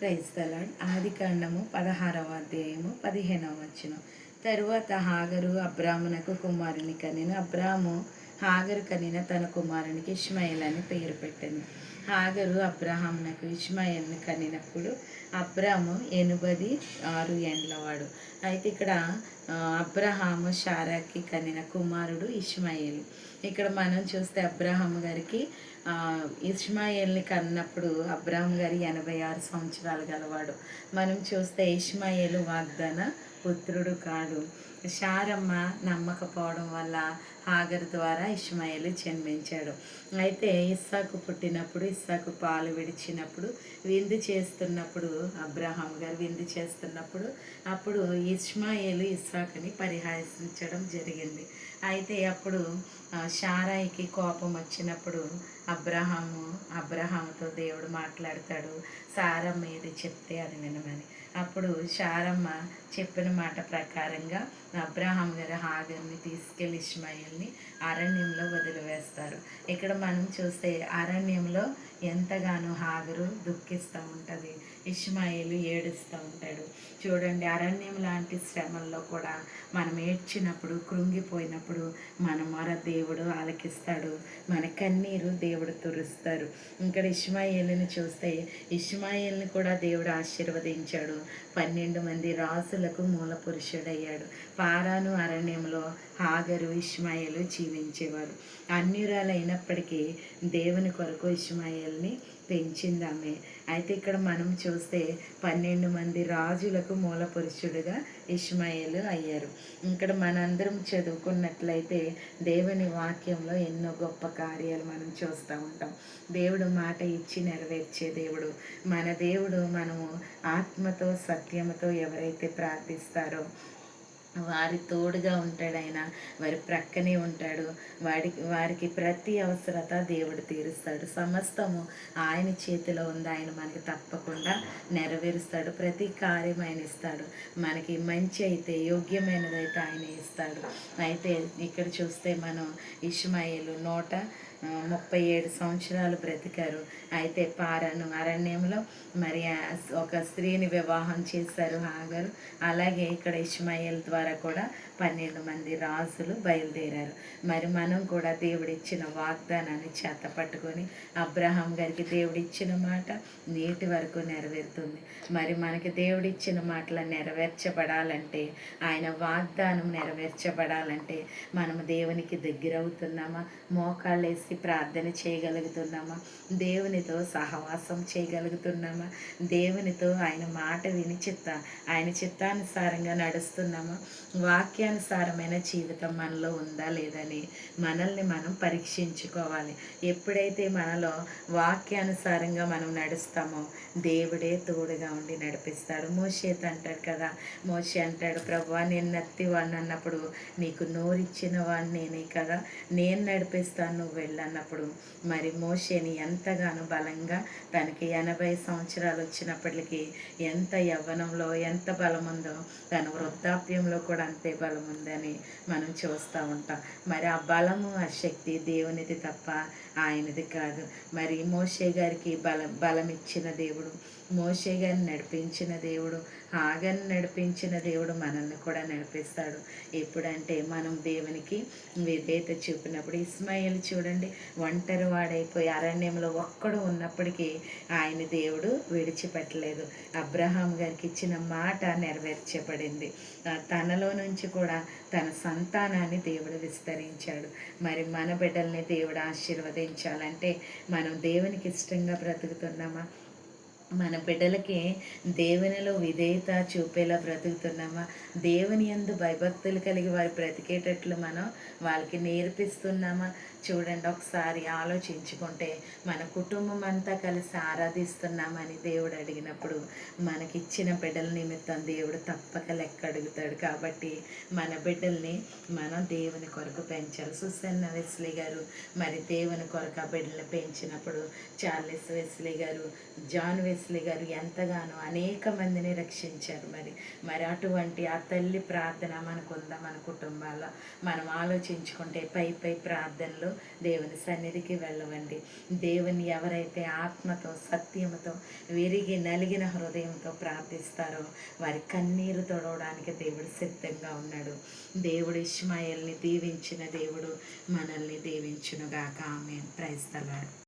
క్రైస్తలాడ్ ఆది కాండము పదహారవ అధ్యాయము పదిహేనవ వచ్చిన తరువాత హాగరు అబ్రామునకు కుమారుని కనిన. అబ్రాము హాగరు కనిన తన కుమారునికి ఇష్మాయిల్ అని పేరు పెట్టింది. హాగరు అబ్రహామునకు ఇష్మాయిల్ని కనినప్పుడు అబ్రాము ఎనుబది ఆరు ఏండ్లవాడు అయితే ఇక్కడ అబ్రహాము షారాకి కనిన కుమారుడు ఇష్మాయిల్. ఇక్కడ మనం చూస్తే అబ్రహాము గారికి ఇష్మాయిల్ని కన్నప్పుడు అబ్రాహం గారి ఎనభై ఆరు సంవత్సరాలు గలవాడు. మనం చూస్తే ఇష్మాయిల్ వాగ్దాన పుత్రుడు కాడు. షారమ్మ నమ్మకపోవడం వల్ల హాగర్ ద్వారా ఇష్మాయిల్ జన్మించాడు. అయితే ఇస్సాకు పుట్టినప్పుడు ఇస్సాకు పాలు విడిచినప్పుడు విందు చేస్తున్నప్పుడు అబ్రహాం గారు విందు చేస్తున్నప్పుడు అప్పుడు ఇష్మాయిలు ఇస్సాకుని పరిహాసించడం జరిగింది. అయితే అప్పుడు షారాయికి కోపం వచ్చినప్పుడు అబ్రహాము అబ్రహాముతో దేవుడు మాట్లాడతాడు. సారమ్మ ఏది చెప్తే అది వినమని. అప్పుడు సారమ్మ చెప్పిన మాట ప్రకారంగా అబ్రహాం గారు హాగర్ని తీసుకెళ్ళి ఇష్మాయిల్ని అరణ్యంలో వదిలివేస్తారు. ఇక్కడ మనం చూస్తే అరణ్యంలో ఎంతగానో హాగరు దుఃఖిస్తూ ఉంటుంది. ఇష్మాయిల్ ఏడుస్తూ ఉంటాడు చూడండి అరణ్యం లాంటి శ్రమల్లో కూడా మనం ఏడ్చినప్పుడు కృంగిపోయినప్పుడు మన మొర దేవుడు ఆలకిస్తాడు. మన కన్నీరు దేవుడు తురుస్తారు ఇక్కడ ఇష్మాయిల్ని చూస్తే ఇష్మాయిల్ని కూడా దేవుడు ఆశీర్వదించాడు. పన్నెండు మంది రాసులకు మూల పురుషుడయ్యాడు. పారాను అరణ్యంలో హాగరు ఇష్మాయిలు జీవించేవారు అన్యురాలైనప్పటికీ దేవుని కొరకు ఇష్మాయిల్ని పెంచింది ఆమె అయితే ఇక్కడ మనం చూస్తే పన్నెండు మంది రాజులకు మూల పురుషుడుగా ఇష్మాయిల్ అయ్యారు. ఇక్కడ మనందరం చదువుకున్నట్లయితే దేవుని వాక్యంలో ఎన్నో గొప్ప కార్యాలు మనం చూస్తూ ఉంటాం. దేవుడు మాట ఇచ్చి నెరవేర్చే దేవుడు. మన దేవుడు మనము ఆత్మతో సత్యముతో ఎవరైతే ప్రార్థిస్తారో వారి తోడుగా ఉంటాడు ఆయన వారి ప్రక్కనే ఉంటాడు. వాడికి వారికి ప్రతి అవసరత దేవుడు తీరుస్తాడు. సమస్తము ఆయన చేతిలో ఉంది. ఆయన మనకి తప్పకుండా నెరవేరుస్తాడు. ప్రతి కార్యం ఆయన ఇస్తాడు. మనకి మంచి అయితే యోగ్యమైనదైతే ఆయన ఇస్తాడు. అయితే ఇక్కడ చూస్తే మనం ఇష్మాయిలు నోట ముప్పై ఏడు సంవత్సరాలు బ్రతికారు. అయితే పారను అరణ్యంలో మరి ఒక స్త్రీని వివాహం చేశారు హాగరు అలాగే ఇక్కడ ఇష్మాయిల్ ద్వారా కూడా పన్నెండు మంది రాజులు బయలుదేరారు. మరి మనం కూడా దేవుడిచ్చిన వాగ్దానాన్ని చేత పట్టుకొని అబ్రహాం గారికి దేవుడిచ్చిన మాట నేటి వరకు నెరవేరుతుంది. మరి మనకి దేవుడిచ్చిన మాటలు నెరవేర్చబడాలంటే ఆయన వాగ్దానం నెరవేర్చబడాలంటే మనం దేవునికి దగ్గర అవుతున్నామా మోకాళ్ళేసి ప్రార్థన చేయగలుగుతున్నామా? దేవునితో సహవాసం చేయగలుగుతున్నామా? దేవునితో ఆయన మాట విని చిత్త ఆయన చిత్తానుసారంగా నడుస్తున్నామా? వాక్యానుసారమైన జీవితం మనలో ఉందా లేదని మనల్ని మనం పరీక్షించుకోవాలి. ఎప్పుడైతే మనలో వాక్యానుసారంగా మనం నడుస్తామో దేవుడే తోడుగా ఉండి నడిపిస్తాడు. మోషేత్ అంటాడు కదా మోషే అంటాడు ప్రభు నేను నత్తివాడిని అన్నప్పుడు నీకు నోరిచ్చిన వాడిని నేనే కదా? నేను నడిపిస్తాను నువ్వు వెళ్ళన్నప్పుడు మరి మోషేని ఎంతగానో బలంగా తనకి ఎనభై సంవత్సరాలు వచ్చినప్పటికీ ఎంత యవ్వనంలో ఎంత బలం ఉందో తన వృద్ధాప్యంలో కూడా అంతే బలం ఉందని మనం చూస్తూ ఉంటాం. మరి ఆ బలము ఆ శక్తి దేవునిది తప్ప ఆయనది కాదు. మరి మోషే గారికి బలం బలం ఇచ్చిన దేవుడు మోషే గారిని నడిపించిన దేవుడు ఆగని నడిపించిన దేవుడు మనల్ని కూడా నడిపిస్తాడు. ఎప్పుడంటే మనం దేవునికి విధేయత చూపినప్పుడు ఇస్మాయిల్ చూడండి ఒంటరి వాడైపోయి అరణ్యంలో ఒక్కడు ఉన్నప్పటికీ ఆయన దేవుడు విడిచిపెట్టలేదు. అబ్రహాం గారికి ఇచ్చిన మాట నెరవేర్చబడింది. తనలో నుంచి కూడా తన సంతానాన్ని దేవుడు విస్తరించాడు. మరి మన బిడ్డల్ని దేవుడు ఆశీర్వదించాలంటే మనం దేవునికి ఇష్టంగా బ్రతుకుతున్నామా? మన బిడ్డలకి దేవునిలో విధేయత చూపేలా బ్రతుకుతున్నామా? దేవుని యందు భయభక్తులు కలిగి వారు బ్రతికేటట్లు మనం వాళ్ళకి నేర్పిస్తున్నామా? చూడండి ఒకసారి ఆలోచించుకుంటే మన కుటుంబం అంతా కలిసి ఆరాధిస్తున్నామని దేవుడు అడిగినప్పుడు మనకిచ్చిన బిడ్డల నిమిత్తం దేవుడు తప్పక లెక్క అడుగుతాడు కాబట్టి మన బిడ్డల్ని మనం దేవుని కొరకు పెంచాలి. సుసన్న వెస్లీ గారు మరి దేవుని కొరకు ఆ బిడ్డల్ని పెంచినప్పుడు Charles Wesley garu John Wes Wesley garu ఎంతగానో అనేక మందిని రక్షించారు మరి. మరి అటువంటి ఆ తల్లి ప్రార్థన మనకు ఉందా మన కుటుంబాల్లో మనం ఆలోచించుకుంటే పై పై ప్రార్థనలు దేవుని సన్నిధికి వెళ్ళవండి. దేవుని ఎవరైతే ఆత్మతో సత్యముతో విరిగి నలిగిన హృదయంతో ప్రార్థిస్తారో వారి కన్నీరు తొడవడానికి దేవుడు సిద్ధంగా ఉన్నాడు. దేవుడు ఇష్మాయిల్ని దీవించిన దేవుడు మనల్ని దీవించునుగాక. ఆమె ప్రైస్తలాడు